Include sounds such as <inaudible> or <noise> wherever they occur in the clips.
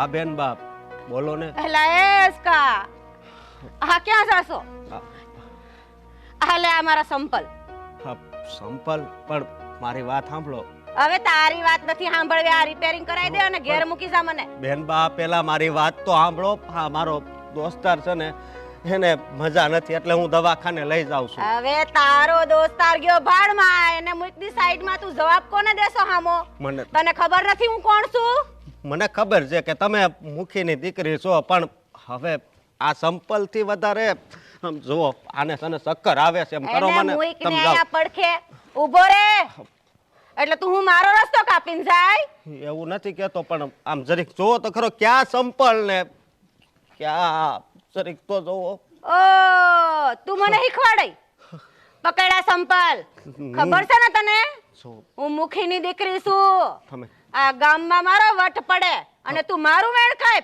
હા, બેન બાપ બોલો ને. એલા એસકા આ ક્યાં જાશો? હા, હા આ મારા સંપલ. હા, સંપલ પણ મારી વાત સાંભળો. હવે તારી વાત નથી સાંભળવી આ રિપેરિંગ કરાવી દે અને ઘેર મૂકી જા મને. બેન બા પેલા મારી વાત તો સાંભળો. હા મારો દોસ્તાર છે ને એને મજા નથી એટલે હું દવાખાને લઈ જાઉં છું. હવે તારો દોસ્તાર ગયો ભાડમાં એને મૂકની સાઈડમાં તું જવાબ કોને દેસો હામો? મને તને ખબર નથી હું કોણ છું? મને ખબર છે કે તમે મુખીની દીકરી છો પણ હવે આ સંપલથી વધારે આમ જુઓ આને છે ને ચક્કર આવે છે એમ કરો મને સમજાવો પડખે ઊભો રે. એટલે તું હું મારો રસ્તો કાપીને જાય? એવું નથી કહેતો પણ આમ જરીક જુઓ તો ખરો ક્યાં સંપલ ને ક્યાં? જરીક તો જુઓ. ઓ તું મને શીખવાડી. પકડા સંપલ. ખબર છે ને તને? હું મુખીની દીકરી છું. તમે આ ગામમાં મારો વટ પડે અને તું મારું વેણ ખાય.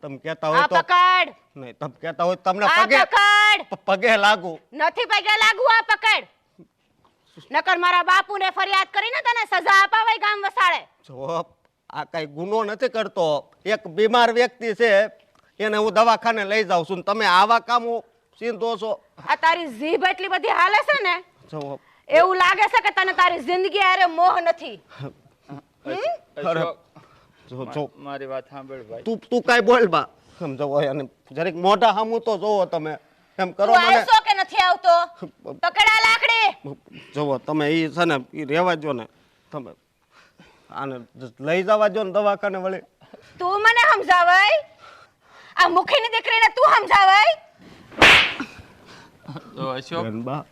તમે કહેતા હોય તો પકડ. નહીં તમે કહેતા હોય તમને પગે પકડ. પગે લાગુ. નથી પગે લાગુ આ પકડ. નકર મારા બાપુને ફરિયાદ કરીને તને સજા અપાવાય ગામ વસાડે. જો આ કઈ ગુનો નથી કરતો. એક બીમાર વ્યક્તિ છે એને હું દવાખાને લઈ જાઉં છું તમે આવા કામો ચીંધો છો. આ તારી જીભ એટલી બધી હાલે છે ને એવું લાગે છે કે તને તારી જિંદગી આરે મોહ નથી. અશોક, જો જો. મારી વાત સાંભળ ભાઈ. તું તું કાંઈ બોલ બા. સમજો હોય અને જરીક મોઢા સામું તો જોવો તમે. એમ કરો મને. આવશો કે નથી આવતો? પકડા લાકડી. જોવો તમે એ છે ને એ રહેવા જો ને. તમે આને લઈ જવા જો ને દવાખાને વળી. તું મને સમજાવાય? આ મુખીની દીકરીને તું સમજાવાય? તો અશોક. બા.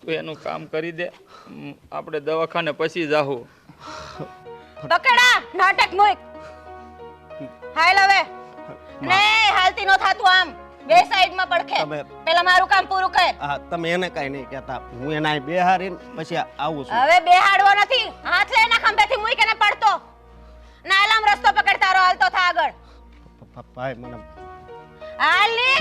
તું એનું કામ કરી દે. આપણે દવાખાને પછી જાહું. <sighs> પકડા નાટક મુક. હાલ હવે. ને હાલતી નો થાતું આમ. બે સાઈડમાં પડખે પેલા મારું કામ પૂરું કર. હા તમે એને કઈ નહીં કહેતા. હું એના બે બેહારીને પછી આવું છું. હવે બેહાડવો નથી. હાથ લે એના ખંભેથી મૂક એને પડતો. ના આલામ રસ્તો પકડ તારો હાલતો થા આગળ. હાલ ને.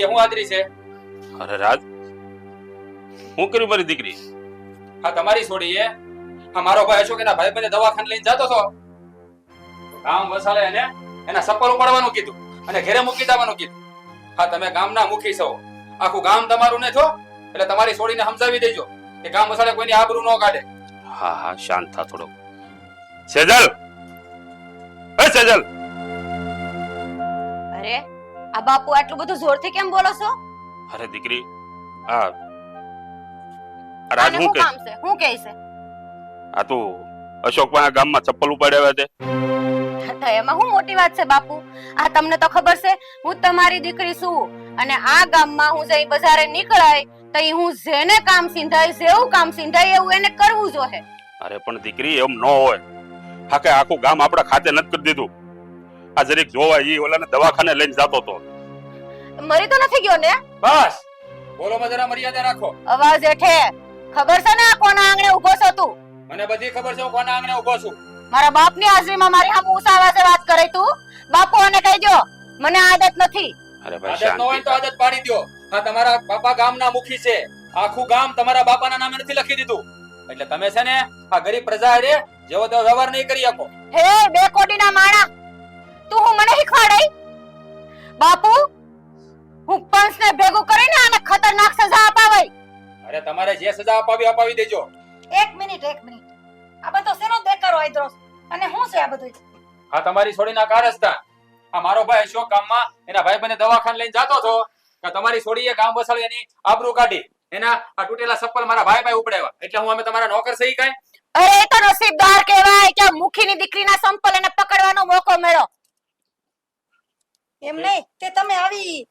છોડીએ હું આદરી છે? અરે રાજ હું કર્યું મારી દીકરી? હા તમારી છોડીએ હા મારો ભાઈ અશોક એના ભાઈ બંને દવાખાને લઈને જતો હતો ગામ વસાલે એને એના સપર ઉપાડવાનું કીધું અને ઘરે મૂકી દેવાનું કીધું. હા તમે ગામના મુખી છો. આખું ગામ તમારું ને છો એટલે તમારી છોડીને સમજાવી દેજો કે ગામ વસાલે કોઈની આબરૂ ન કાઢે. હા હા શાંત થા થોડો. સેજલ! એ સેજલ! અરે આ બાપુ આટલું બધું જોરથી કેમ બોલો છો? અરે દીકરી આ રાજ હું કે કામ છે? હું કહે છે? આ તું અશોકભાઈ ગામમાં ચપ્પલ ઉપાડ્યા તે તો એમાં હું મોટી વાત છે બાપુ? આ તમને તો ખબર છે હું તમારી દીકરી છું અને આ ગામમાં હું જઈ બજારે નીકળાય તો હું જેને કામ સિંધાય જેવું કામ સિંધાય એવું એને કરવું જોઈએ અરે પણ દીકરી એમ ન હોય. હા કે આખું ગામ આપણા ખાતે નથી કરી દીધું. આ જરીક જોવા ઈ ઓલાને દવાખાને લઈને જતો તો. મરી તો નથી ગયો ને? બસ! બોલોમાં જરા મર્યાદા રાખો. અવાજ એઠે ખબર છે ને આ કોના આંગણે ઊભો છો તું? મને બધી ખબર છે હું કોના આંગણે ઊભો છું. મારા બાપની હાજરીમાં મારી સામે ઊંચા અવાજે વાત કરે તું. બાપુ અને કહી દો મને આદત નથી. અરે ભાઈ આદત ન હોય તો આદત પાડી દો આ તમારા બાપા ગામના મુખી છે. આખું ગામ તમારા બાપાના નામે નથી લખી દીધું. એટલે તમે છે ને આ ગરીબ પ્રજા રે જેવો તેવો વ્યવહાર નહીં કરી શકો. હે બે કોડીના માણા! તું હું મને શીખવાડાઈ? બાપુ હું પંચને ભેગું કરીને આને ખતરનાક સજા અપાવાઈ. અરે તમારે જે સજા અપાવી અપાવી દેજો. એક મિનિટ એક મિનિટ. આ બધો શેનો દેખારો આયદ્રોસ અને શું છે આ બધું? હા તમારી છોડીના કારસ્તા આ મારો ભાઈ અશોક કામમાં એના ભાઈ બને દવાખાને લઈને જાતો હતો. કે તમારી છોડીએ કામ બસાડી એની આબરૂ કાઢી. એના આ તૂટેલા સપ્પલ મારા ભાઈ ભાઈ ઉપડાવ્યા. એટલે હું અમે તમારા નોકર સહી કાય અરે એ તો નસીબદાર કહેવાય કે મુખીની દીકરીના સંપલ એને પકડવાનો મોકો મળ્યો. એમ નહીં તે તમે આવી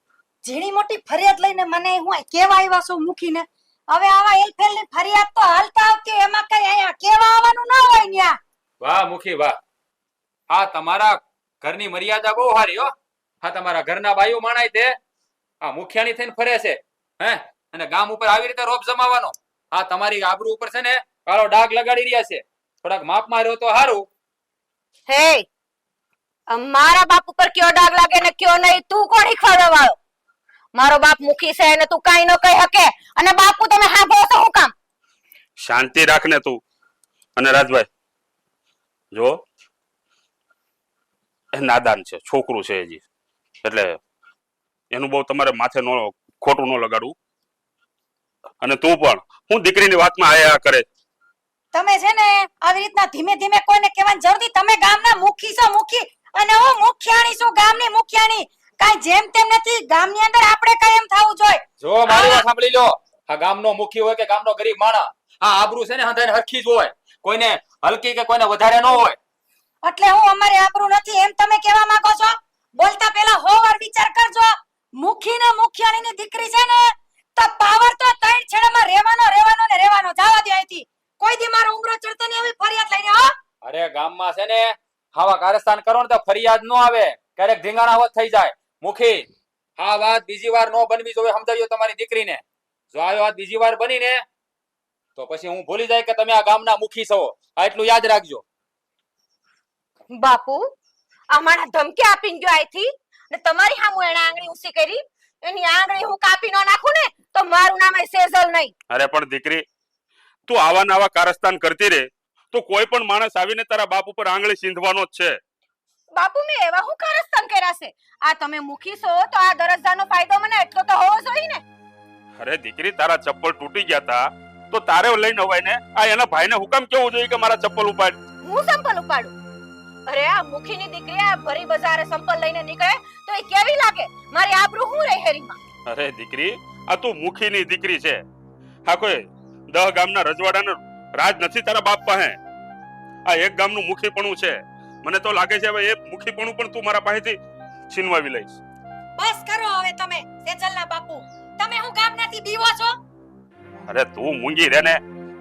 ઝીણી મોટી ફરિયાદ લઈને મને હું કેવા આવ્યા છો મૂકીને? હવે આવા એલફેલની ફરિયાદ તો હાલતા આવતી એમાં કઈ અહીંયા કેવા આવવાનું ના હોય ન્યા? વાહ મુખી વાહ. આ તમારા ઘરની મર્યાદા બહુ સારી હો. હા તમારા ઘરના બાયુ માણાય તે. આ મુખિયાની થઈને ફરે છે હે? અને ગામ ઉપર આવી રીતે રોપ જમાવાનો આ તમારી આબરૂ ઉપર છે ને કાળો ડાઘ લગાડી રહ્યા છે. થોડાક માપમાં રહ્યો તો સારું હે મારા બાપ ઉપર કયો ડાગ લાગે ને કયો નહીં તું કોણ શીખવાડવા વાળો? મારો બાપ મુખી છે અને તું કાઈ ન કહી શકે. અને બાપુ તમે સાંભળો છો હું કામ? શાંતિ રાખ ને તું. અને રાજભાઈ જો એ નાદાન છે છોકરું છે હજી એટલે એનું બહુ તમારે માથે નો ખોટું ન લગાડવું. અને તું પણ હું દીકરીની વાતમાં આયા કરે. તમે છે ને આવી રીતના ધીમે ધીમે કોઈને કહેવાની જરૂર નથી. તમે ગામના મુખી છો મુખી. અને હું મુખ્યાણી છું ગામની મુખ્યાણી. કાઈ જેમ તેમ નથી ગામની અંદર આપણે કઈ એમ થવું જોઈએ. જો મારી વાત સાંભળી લો. આ ગામનો મુખી હોય કે ગામનો ગરીબ માણા આ આબરૂ છે ને હંધાઈને હરખી જ હોય. કોઈને હલકી કે કોઈને વધારે ન હોય. એટલે હું અમારે આબરૂ નથી એમ તમે કહેવા માંગો છો? બોલતા પહેલા હો વાર વિચાર કરજો. મુખી ને મુખિયાણીની દીકરી છે ને તો પાવર તો ત્રણ છેડામાં રહેવાનો રહેવાનો ને રહેવાનો. જવા દે અહીંથી. કોઈ દી મારો ઉમરો ચડતો નહીં એવી ફરિયાદ લઈને હો અરે ગામમાં છે ને આવા કારસ્તાન કરો ને તો ફરિયાદ ન આવે. ક્યારેક ધીંગાણા વત થઈ જાય. મુખી આ વાત બીજી વાર નો બનવી જોઈએ સમજાવ્યો તમારી દીકરીને. જો આ વાત બીજી વાર બની ને તો પછી હું ભૂલી જાય કે તમે આ ગામના મુખી છો. આ એટલું યાદ રાખજો. બાપુ આ માણા ધમકી આપીને ગયો આઈથી. ને તમારી હામું એણે આંગળી ઊંચી કરી. એની આંગળી હું કાપી ન નાખું ને તો મારું નામ એ સેઝલ નહીં. અરે પણ દીકરી તું આવા નવા કારસ્તાન કરતી રે. તો કોઈ પણ માણસ આવીને તારા બાપ ઉપર આંગળી સીંધવાનો જ છે. બાપુ મેં એવા હું કારસ્તાન કર્યા છે? આ તમે મુખી છો તો આ દરજ્જાનો ફાયદો મને એટલો તો હોવો જોઈએ ને? અરે દીકરી તારા ચપ્પલ તૂટી ગયા તા તો તારે લઈને હોય ને આ એના ભાઈને હુકમ કેવું જોઈએ કે મારા ચપ્પલ ઉપાડ? હું સંપલ ઉપાડું? અરે આ મુખીની દીકરી આ ભરી બજારે સંપલ લઈને નીકળે તો એ કેવી લાગે? મારી આબરૂ હું રહે હેરીમાં? અરે દીકરી આ તું મુખીની દીકરી છે. હા કોઈ દહ ગામના રજવાડાનો રાજ નથી તારા બાપ પાસે. આ એક ગામનું મુખીપણું છે. મને તો લાગે છે હવે એ મુખીપણું પણ તું મારા પાસેથી છીનવાવી લઈશ. બસ કરો હવે તમે સેજલના બાપુ. તમે હું ગામનાથી બીવો છો? અરે તું મૂંગી રે ને.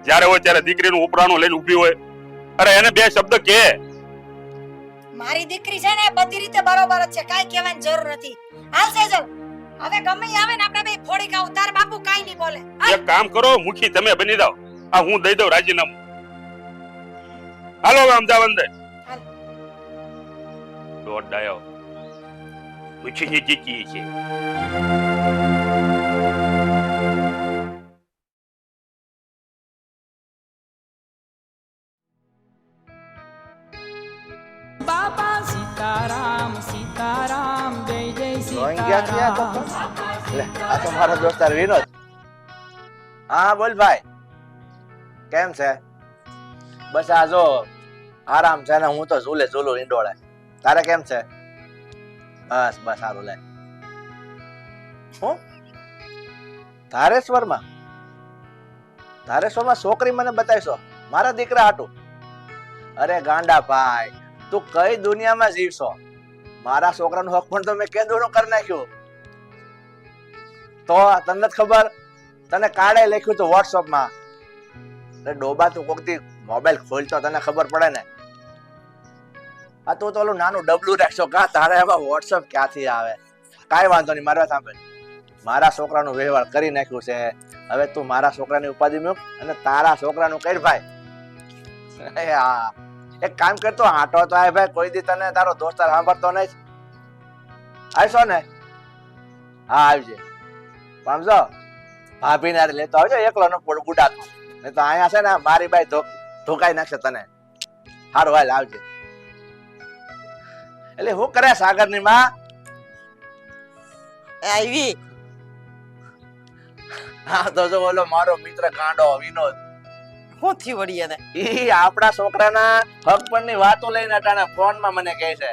જ્યારે હોય ત્યારે દીકરીનું ઉપરાણું લઈને ઊભી હોય. અરે એને બે શબ્દ કે. મારી દીકરી છે ને બધી રીતે બરોબર જ છે કાઈ કહેવાની જરૂર નથી. હાલ સેજલ હવે ગમે આવે ને આપણે બે ફોડી ખાવું તાર બાપુ કાઈ નહીં બોલે. એક કામ કરો મુખી તમે બની જાઓ. આ હું દઈ દઉં રાજીનામું. હાલો હવે અમદાવાદ. દોઢ ડાયો દીકરી છે બાપા સીતારામ સીતારામ જય જય સીતારામ. આ તો મારો દોસ્તાર વિનોદ. હા બોલ ભાઈ. કેમ છે? બસ આ જો આરામ છે ને હું તો ઝૂલે ઝૂલું ઈંડોળે. તારે કેમ છે? બસ બસ સારું લે. હું? ધારેશ્વરમાં? ધારેશ્વરમાં છોકરી મને બતાવીશો? મારા દીકરા હાટું. અરે ગાંડા ભાઈ, તું કઈ દુનિયામાં જીવશો? મારા છોકરાનું હક પણ તો મેં કેદુનું કરી નાખ્યું. તો તને ખબર? તને કાળે લખ્યું હતું વોટ્સઅપમાં એટલે ડોબા તું કોક મોબાઈલ ખોલતો તને ખબર પડે ને? આ તું તો નાનું ડબલું રાખશો. કા તારે એમાં વોટ્સઅપ ક્યાંથી આવે? કાંઈ વાંધો નહીં, મારા સાંભળ મારા છોકરાનો વ્યવહાર કરી નાખ્યું છે. હવે તું મારા છોકરાની ઉપાધિ મૂક અને તારા છોકરાનું કર ભાઈ. હા. એક કામ કરતો હાટો તો આય ભાઈ, કોઈ દી તને તારો દોસ્તાર સાંભળતો નહીં. આવશો ને? હા, આવજે. સમજો ભાભી ને લેતો આવજો, એકલો નો ગુડાતો નહીં તો અહીંયા છે ને મારી બાઈ ધો ધોકાઈ નાખશે તને. હારું હાલ આવજે. એટલે હું કરે સાગરની માં? આવી. હા તો જો બોલો મારો મિત્ર કાંડો વિનોદ. શું થયું વળી એને? ઈ આપણા છોકરાના હક પરની વાતો લઈને અટાણે ફોનમાં મને કહે છે.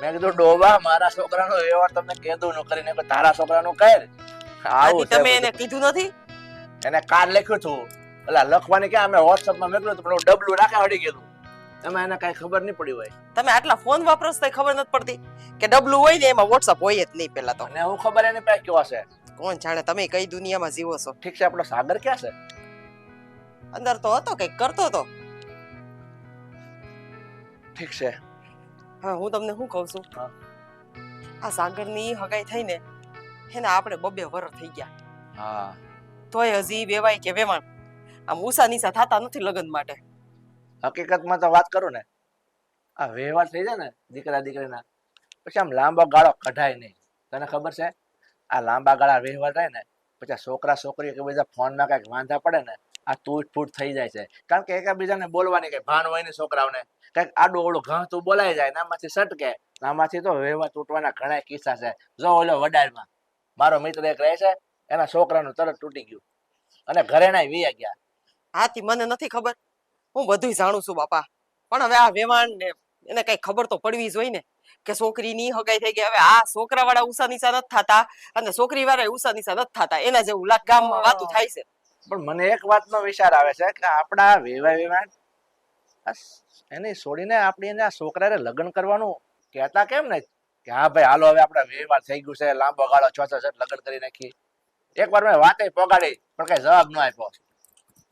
મેં કીધું ડોબા મારા છોકરાનો વ્યવહાર તમે કીધું નો કરીને તારા છોકરાનું કર. આવું તમે એને કીધું નથી? એને કાર્ડ લખ્યું હતું એટલે લખવાની ક્યાં? અમે વોટ્સઅપમાં મોકલ્યું હતું પણ ડબલું રાખે હડી ગયેલું. એમાં એને કઈ ખબર નહીં પડી હોય. તમે આટલા ફોન વાપરો છો ખબર નથી પડતી કે ડબલું હોય ને એમાં વોટ્સઅપ હોય જ નહીં પેલા તો. અને હું ખબર એને પાસે કેવો છે કોણ જાણે તમે કઈ દુનિયામાં જીવો છો? ઠીક છે આપણો સાગર ક્યાં છે? અંદર તો હતો કંઈક કરતો હતો. ઠીક છે. હા હું તમને શું કહું છું? હા. આ સાગરની હગાઈ થઈને એને આપણે બબે વરસ થઈ ગયા. હા. તોય હજી વેવાય કે વેવાણ. આમ ઉષા સાથે થતા નથી લગ્ન માટે. હકીકતમાં તો વાત કરું ને, આ વ્યવહાર થઈ જાય ને દીકરા દીકરીના, પછી આમ લાંબો ગાળો કઢાય નહીં. તને ખબર છે? આ લાંબા ગાળા વ્યવહાર થાય ને, પછી છોકરા છોકરી કે બધા ફોનમાં કાંઈક વાંધા પડે ને, આ તૂટ ફૂટ થઈ જાય છે. કારણ કે એકબીજાને બોલવાની કઈ ભાન હોય ને છોકરાઓને. કંઈક આડું ઓળું ઘા તું બોલાઈ જાય નામાંથી સટકે નામાંથી તો વ્યવહાર તૂટવાના ઘણા કિસ્સા છે. જો ઓલો વડારમાં, મારો મિત્ર એક રહે છે, એના છોકરાનું તરત તૂટી ગયું. અને ઘરે ના વી ગયા. હાથી મને નથી ખબર. હું બધું જાણું છું બાપા. પણ હવે આ વેવાણ ને એને કઈ ખબર તો પડવી જોઈએ ને કે છોકરીની હગાઈ થઈ ગઈ. હવે આ છોકરા વાળા ઉષા નિશા નથી થતા અને છોકરી વાળા ઉષા નિશા નથી થતા. એના જેવું ગામમાં વાતું થાય છે. પણ મને એક વાતનો વિચાર આવે છે કે આપણા વેવા વેવાણ એને છોડીને આપણે એને આ છોકરાને લગ્ન કરવાનું કહેતા કેમ ને? કે હા ભાઈ હાલો હવે આપણા વેવાર થઈ ગયું છે લાંબો ગાળો છ છ લગ્ન કરી નાખી એક વાર મેં વાતે પોગાડી પણ કઈ જવાબ ન આપ્યો.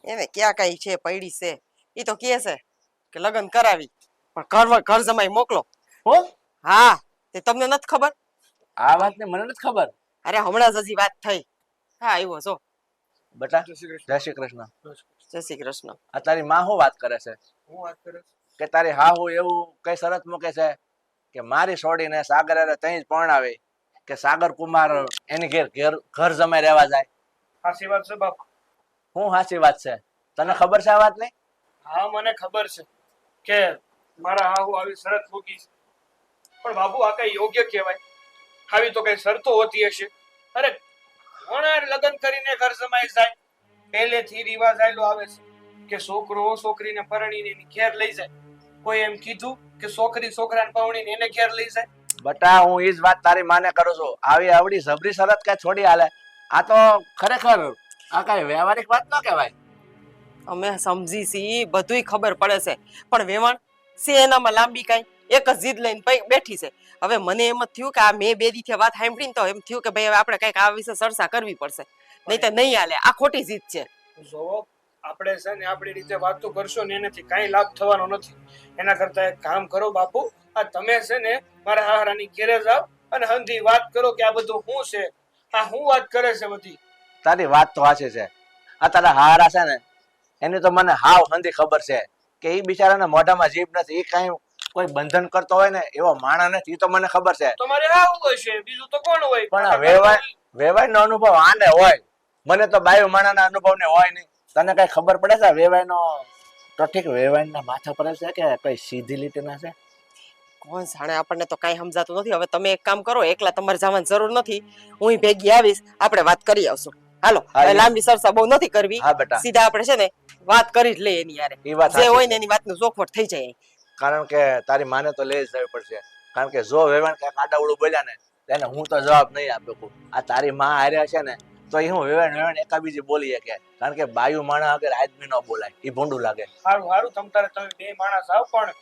એને ક્યાં કઈ છે પૈડી છે. એ તો કહે છે કે લગ્ન કરાવી પણ ઘર ઘર જમાઈ મોકલો. હું? હા તે તમને નથી ખબર? આ વાતની મને નથી ખબર. અરે હમણાં જ હજી વાત થઈ. હા આવ્યો છો બટા જય શ્રી કૃષ્ણ. જય શ્રી કૃષ્ણ. આ તારી માં શું વાત કરે છે? કે તારી હાહુ એવું કઈ શરત મૂકે છે? કે મારી છોડીને સાગર અરે ત્યાં જ પરણાવે કે સાગર કુમાર એની ઘેર ઘેર ઘર જમાઈ રહેવા જાય? સાચી વાત છે બાપુ? શું સાચી વાત છે. તને ખબર છે આ વાત નહીં હા મને ખબર છે કે મારા હાહુ આવી શરત મૂકી છે. પણ બાબુ આ કઈ યોગ્ય કહેવાય? આવી તો કઈ શરતો હોતી હશે? અરે ઘણા લગ્ન કરીને ઘર જમાઈ જાય. પહેલેથી રિવાજ આયલો આવે છે કે છોકરો છોકરીને પરણીને એની ઘેર લઈ જાય. કોઈ એમ કીધું કે છોકરી છોકરાને પરણીને એને ઘેર લઈ જાય? બટા હું એ જ વાત તારી માને કરું છું. આવી આવડી જબરી શરત કઈ છોડી હાલે. આ તો ખરેખર આ કઈ વ્યવહારિક વાત ન કહેવાય. અમે સમજી છી બધુંય ખબર પડે છે. પણ વેવાણ છે એનામાં લાંબી કાંઈ? એક જ જીદ લઈને બેઠી છે. હવે મને એમ જ થયું કે આ મેં બે દીથી વાત સાંભળીને તો એમ થયું કે ભાઈ હવે આપણે કંઈક આ વિશે ચર્ચા કરવી પડશે. નહીં તો નહીં હાલે. આ ખોટી જીદ છે. જો આપણે છે ને આપણી રીતે વાતો કરશો ને એનાથી કાંઈ લાભ થવાનો નથી. એના કરતા એક કામ કરો બાપુ. આ તમે છે ને મારા હારાની ઘેરે જાઓ અને હંધી વાત કરો કે આ બધું શું છે? આ શું વાત કરે છે બધી? તારી વાત તો સાચી છે. આ તારા હારા છે ને એની તો મને હાવ હંધી ખબર છે કે એ બિચારાના મોઢામાં જીભ નથી એ કાંઈ કોઈ બંધન કરતો હોય ને એવો માણસ નથી એ તો મને ખબર છે. તમારે આવું હોય છે બીજું તો કોણ હોય? પણ વેવાય વેવાય નો અનુભવ આને હોય. મને તો બાયુ માણાના અનુભવ ને હોય નહીં. તને કઈ ખબર પડે છે વેવાય નો તો ઠીક વેવાય ના માથા પર છે કે કઈ સીધી લીટીના છે? કોણ જાણે આપણને તો કાંઈ સમજાતું નથી. હવે તમે એક કામ કરો એકલા તમારે જવાની જરૂર નથી. હું ભેગી આવીશ આપણે વાત કરી આવશું. હાલો લાંબી સરસા બહુ નથી કરવી. સીધા આપણે છે ને વાત કરી જ લઈએ એની યારે જે હોય ને એની વાતનું ચોખવટ થઈ જાય કારણ કે તારી માને તો લઈ જ જવી પડશે. કારણ કે જો વેવાણ કંઈક આડાવડું બોલ્યા ને એને હું તો જવાબ નહીં આપી. આ તારી માં હાર્યા છે ને તો એ હું વેવાણ વેવાણ એકાબીજી બોલી શકે. કારણ કે બાયુ માણસ અગર આદમી ન બોલાય. એ ભૂંડું લાગે. સારું સારું તમ તારે તમે બે માણસ આવ પણ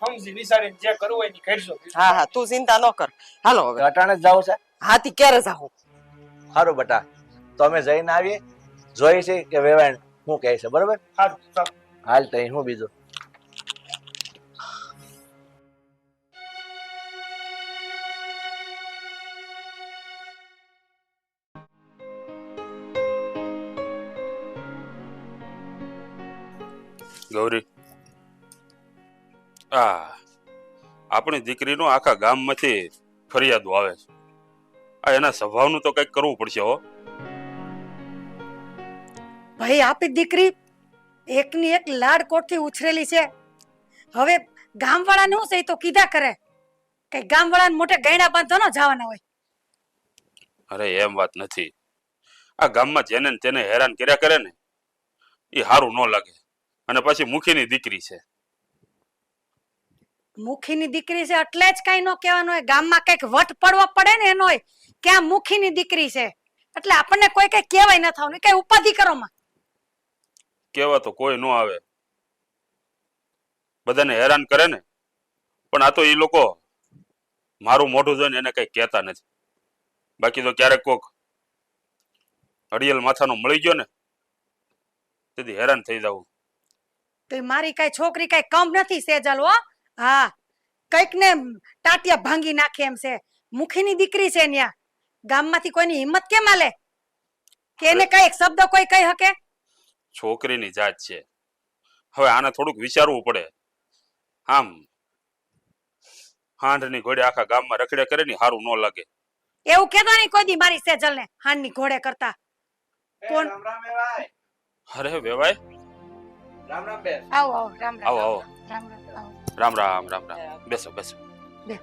સમજી વિચારીને જે કરવું હોય એ કરશો હા હા તું ચિંતા ન કર. હાલો હવે. અટાણે જ જાવ છે? હાથી ક્યારે જાવ સારું બેટા. તો અમે જઈને આવીએ. જોઈએ છે કે વેવાણ શું કહે છે બરોબર? હાલ તો હું બીજું. ગૌરી આ આપણી દીકરીનો આખા ગામમાંથી ફરિયાદો આવે છે. આ એના સ્વભાવનું તો કંઈક કરવું પડશે હો. ભાઈ આપી દીકરી એકની એક લાડ કોટથી ઉછરેલી છે. હવે ગામવાળાને શું છે તો કીધા કરે. કે ગામવાળાને મોટે ગયણા બાંધો ન જવાના હોય. અરે એમ વાત નથી. આ ગામમાં જેને ને તેને હેરાન કર્યા કરે ને એ સારું ન લાગે. અને પછી મુખીની દીકરી છે. મુખીની દીકરી છે એટલે જ કઈ ન કહેવાનું હોય. ગામમાં કંઈક વટ પડવો પડે ને એનો હોય કે મુખીની દીકરી છે. એટલે આપણને કોઈ કઈ કહેવાય ન થવાનું. કઈ ઉપાધિ કરો માં. કેવા તો કોઈ ન આવે. બધાને હેરાન કરે ને. પણ આ તો એ લોકો મારું મોઢું જોઈને એને કઈ કહેતા નથી. બાકી તો ક્યારેક કોક અડિયલ માથાનો મળી ગયો ને તેથી હેરાન થઈ જવું તો મારી કઈ છોકરી કઈ કમ નથી સેજલ હો? હા. કંઈક ને ટાટિયા ભાંગી નાખે એમ છે. મુખીની દીકરી છે ન્યા. ગામમાંથી કોઈની હિંમત કેમ આલે? કે એને કઈ એક શબ્દ કોઈ કહી શકે? છોકરીની જાત છે. હવે આને થોડુંક વિચારવું પડે. આમ હાંઢની ઘોડે આખા ગામમાં રખડે કરે ને સારું ન લાગે. એવું કેતો નહીં કોઈ દી મારી સેજલ ને હાંડની ઘોડે કરતા. કોણ? રામ રામ વેવાય અરે વેવાય. રામ રામ બેન. આવો આવો રામ રામ આવો આવો. રામ રામ રામ રામ રામ રામ બેસો બેસો. બે.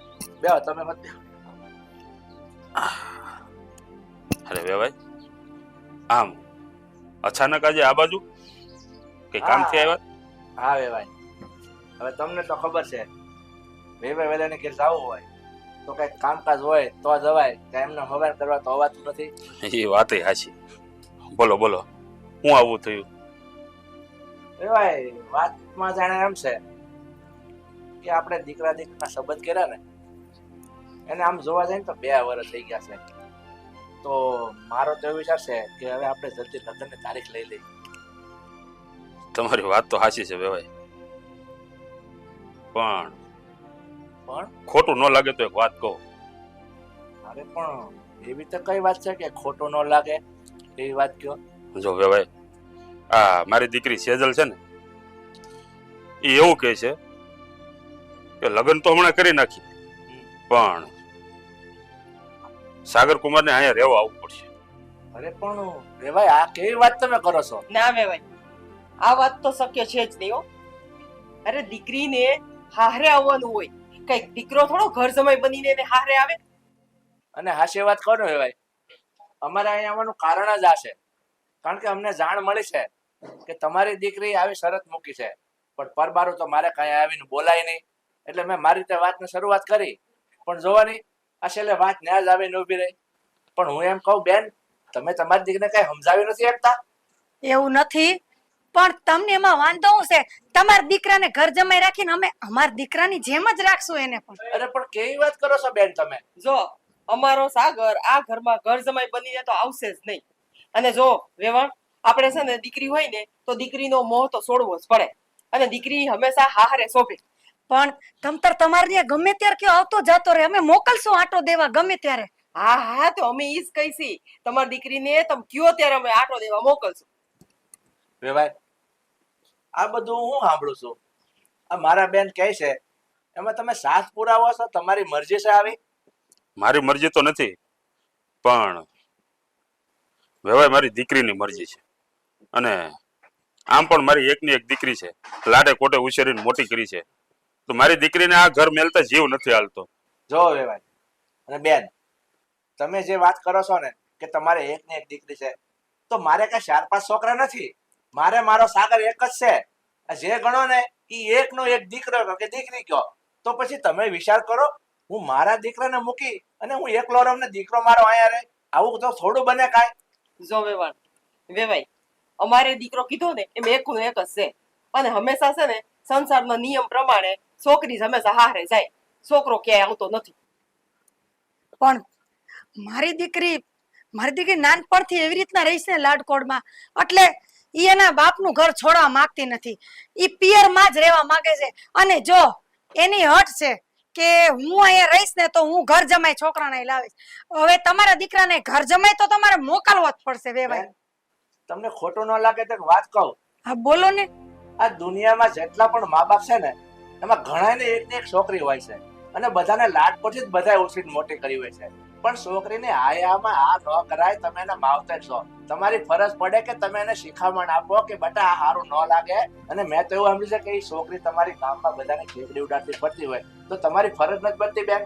તમે મત અરે વેવાય. આમ અચાનક આજે આ બાજુ? કઈ કામથી આવ્યા? હા વેવાય હવે તમને તો ખબર છે વેવાય વેલાને ઘેર જવું હોય તો કઈ કામકાજ હોય તો જવાય એમને હવાર કરવા તો અવાતું નથી. એ વાત હાચી બોલો બોલો. હું આવું થયું? વેવાય વાતમાં જાણે એમ છે કે આપણે દીકરા દીકરા સંબંધ કર્યા ને એને આમ જોવા જાય ને તો બે વર્ષ થઈ ગયા છે. તો મારો તો એવો વિચાર છે કે હવે આપણે જલ્દી લગ્નની તારીખ લઈ લઈએ. તમારી વાત તો સાચી છે વેવાય પણ પણ? ખોટું ન લાગે તો એક વાત કહો. અરે પણ એવી તો કઈ વાત છે કે ખોટું ન લાગે? એવી વાત કયો? જો વેવાય આ મારી દીકરી સેજલ છે ને એ એવું કહે છે કે લગ્ન તો હમણાં કરી નાખી. પણ સાગર કુમારને અહીંયા રહેવા આવવું પડશે. અરે પણ વેવાય આ કેવી વાત તમે કરો છો? ના વેવાય આ વાત તો શક્ય છે જ નહીં હો. અરે દીકરીને હારે આવવાનું હોય કંઈક દીકરો થોડો ઘર સમય બનીને એને હારે આવે. અને હાસ્ય વાત કરો વેવાય? અમારે અહીંયા આવવાનું કારણ જ આ છે. કારણ કે અમને જાણ મળી છે કે તમારી દીકરી આવી શરત મૂકી છે. પણ પરબારું તો મારે કાંઈ આવીને બોલાય નહીં. એટલે મેં મારી રીતે વાતની શરૂઆત કરી. પણ જોવાની આ છેલ્લે વાત ન્યા જ આવીને ઊભી રહી. પણ હું એમ કહું બેન તમે તમારી દીકરીને કઈ સમજાવી નથી શકતા? એવું નથી પણ તમને એમાં વાંધો શું છે? તમારા દીકરાને ઘર જમાઈ રાખીને અમે અમારા દીકરાની જેમ જ રાખશું એને પણ. અરે પણ કેવી વાત કરો છો બેન તમે? જો અમારો સાગર આ ઘરમાં ઘર જમાઈ બની જાય તો આવશે જ નહીં. અને જો વેવણ આપણે છે ને દીકરી હોય ને તો દીકરીનો મોહ તો છોડવો જ પડે. અને દીકરી હંમેશા હારે શોભે. પણ તમતર તમારે ગમે ત્યારે કયો આવતો જતો રહે. અમે મોકલશું આટો દેવા ગમે ત્યારે. હા હા તો અમે ઈ જ કહીશી. તમારી દીકરીને તમે કયો ત્યારે અમે આટો દેવા મોકલશું. વેવાય આ બધું હું સાંભળું છું. આ મારા બેન કહે છે એમાં તમે સાથ પુરાવો છો? તમારી મરજી છે આવી? મારી મરજી તો નથી પણ વેવાય મારી દીકરીની મરજી છે. અને આમ પણ મારી એકની એક દીકરી છે. લાડે કોટે ઉછેરીને મોટી કરી છે. તો મારી દીકરીને આ ઘર મેલતા જીવ નથી હાલતો. જો વેવાય અને બેન તમે જે વાત કરો છો ને કે તમારે એક ને એક દીકરી છે તો મારે કઈ ચાર પાંચ છોકરા નથી. મારે મારો સાગર એક જ છે. જે ગણો ને એ એક નો એક દીકરો કે દીકરી કયો તો પછી તમે વિચાર કરો હું મારા દીકરાને મૂકી અને હું એકલો રહું ને દીકરો મારો અહીંયા રહે. આવું તો થોડું બને કાંઈ. જો વેવાણ વેવાઈ અમારે દીકરો કીધો ને એમ એકનું એક જ છે. અને હંમેશા છે ને સંસારના નિયમ પ્રમાણે છોકરી હંમેશા હારે જાય. છોકરો ક્યાંય આવતો નથી. પણ મારી દીકરી મારી દીકરી નાનપણથી એવી રીતના રહી છે ને લાડકોડમાં એટલે ઈ એના બાપનું ઘર છોડવા માંગતી નથી. ઈ પિયરમાં જ રહેવા માંગે છે. અને જો એની હટ છે કે હું અહીંયા રહીશ ને તો હું ઘર જમાય છોકરાને લાવીશ. હવે તમારા દીકરાને ઘર જમાય તો તમારે મોકલવો જ પડશે વેવાય તમને ખોટું ન લાગે તો વાત કહું. હા બોલો ને. આ દુનિયામાં જેટલા પણ મા બાપ છે ને એમાં ઘણાને એક ને એક છોકરી હોય છે. અને બધાને લાડ પરથી જ બધા ઉછીને મોટી કરી હોય છે. પણ છોકરીને આયામાં આ ન કરાય, તમે એને માવતર છો. તમારી ફરજ પડે કે તમે એને શિખામણ આપો કે બેટા આ સારું ન લાગે. અને મેં તો એવું સમજ્યું છે કે એ છોકરી તમારી ગામમાં બધાને ખેકડી ઉડાડતી પડતી હોય. તો તમારી ફરજ નથી બનતી બેન.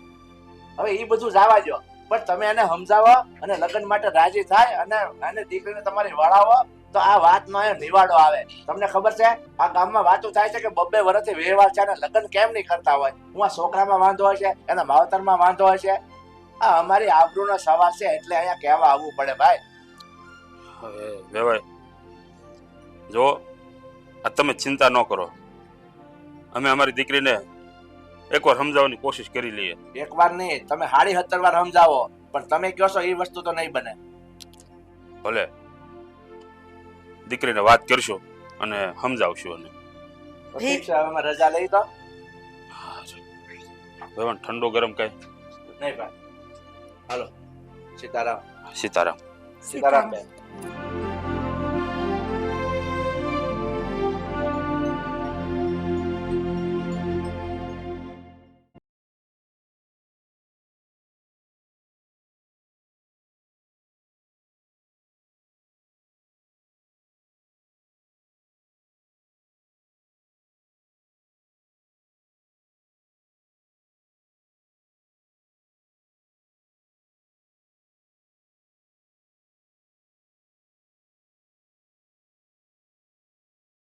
હવે એ બધું જવા દો પણ તમે એને સમજાવો અને લગ્ન માટે રાજી થાય અને એને દીકરીને તમારી વળાવો, તો આ વાતનો એ નિવાડો આવે. તમને ખબર છે, આ ગામમાં વાતો થાય છે કે બબ્બે વર્ષથી વ્યવહાર છે અને લગ્ન કેમ નહીં કરતા હોય? હું આ છોકરામાં વાંધો હોય છે, એના માવતરમાં વાંધો હોય છે? આ અમારી આબરૂનો સવાલ છે, એટલે અહીંયા કહેવા આવવું પડે ભાઈ. વેવાય જો આ તમે ચિંતા ન કરો. અમે અમારી દીકરીને એકવાર સમજાવવાની કોશિશ કરી લઈએ. એકવાર નહીં તમે હાડી સત્તર વાર સમજાવો પણ તમે કહો છો એ વસ્તુ તો નહીં બને. ભલે. દીકરીને વાત કરશો અને સમજાવશું અને ઠીક છે હવે રજા લઈ તો? ભગવાન ઠંડો ગરમ કઈ. નહીં ભાઈ. હાલો સીતારામ. સીતારામ. સીતારામ બેન.